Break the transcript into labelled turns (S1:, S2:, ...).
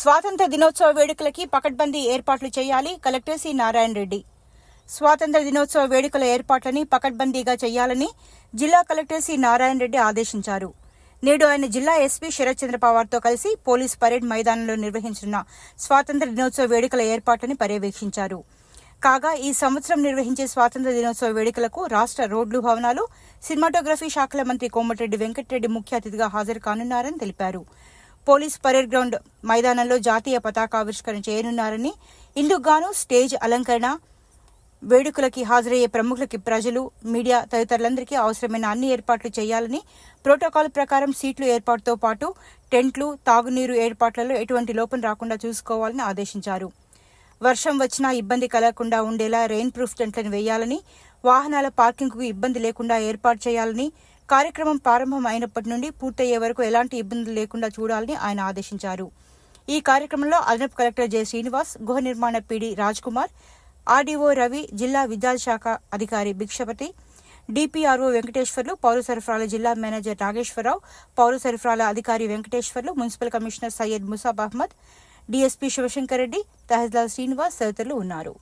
S1: స్వాతంత్ర దినోత్సవ వేడుకలకి పకడ్బందీ ఏర్పాట్లు చేయాలి కలెక్టర్ సి నారాయణ రెడ్డి. స్వాతంత్ర దినోత్సవ వేడుకల ఏర్పాట్లని పకడ్బందీగా చేయాలని జిల్లా కలెక్టర్ సి నారాయణ రెడ్డి ఆదేశించారు. నేడు ఆయన జిల్లా ఎస్పీ శరత్ చంద్ర పవార్తో కలిసి పోలీస్ పరేడ్ మైదానంలో నిర్వహించిన స్వాతంత్ర దినోత్సవ వేడుకల ఏర్పాట్లని పర్యవేక్షించారు. కాగా ఈ సంవత్సరం నిర్వహించే స్వాతంత్ర దినోత్సవ వేడుకలకు రాష్ట్ర రోడ్లు భవనాలు సినిమాటోగ్రఫీ శాఖల మంత్రి కోమటిరెడ్డి వెంకటరెడ్డి ముఖ్య అతిథిగా హాజరు కానున్నారని తెలిపారు. పోలీస్ పరేడ్ గ్రౌండ్ మైదానంలో జాతీయ పతాకావిష్కరణ చేయనున్నారని ఇందుకు గాను స్టేజ్ అలంకరణ వేడుకలకి హాజరయ్యే ప్రముఖులకి ప్రజలు మీడియా తదితరులందరికీ అవసరమైన అన్ని ఏర్పాట్లు చేయాలని ప్రోటోకాల్ ప్రకారం సీట్లు ఏర్పాటుతో పాటు టెంట్లు తాగునీరు ఏర్పాట్లలో ఎటువంటి లోపం రాకుండా చూసుకోవాలని ఆదేశించారు. వర్షం వచ్చినా ఇబ్బంది కలగకుండా ఉండేలా రెయిన్ ప్రూఫ్ టెంట్లను వేయాలని వాహనాల పార్కింగ్కు ఇబ్బంది లేకుండా ఏర్పాటు చేయాలని కార్యక్రమం ప్రారంభం అయినప్పటి నుండి పూర్తయ్యే వరకు ఎలాంటి ఇబ్బందులు లేకుండా చూడాలని ఆయన ఆదేశించారు. ఈ కార్యక్రమంలో అదనపు కలెక్టర్ జె శ్రీనివాస్ గృహ నిర్మాణ పీడీ రాజ్ కుమార్ ఆర్డీఓ రవి జిల్లా విద్యాశాఖ అధికారి భిక్షపతి డిపిఆర్ఓ వెంకటేశ్వర్లు పౌర సరఫరాల జిల్లా మేనేజర్ నాగేశ్వరరావు పౌర సరఫరాల అధికారి Venkateswarlu municipal commissioner Syed Musab Ahmed DSP Shivashankar Reddy తహసీల్దార్ శ్రీనివాస్ తదితరులు ఉన్నారు.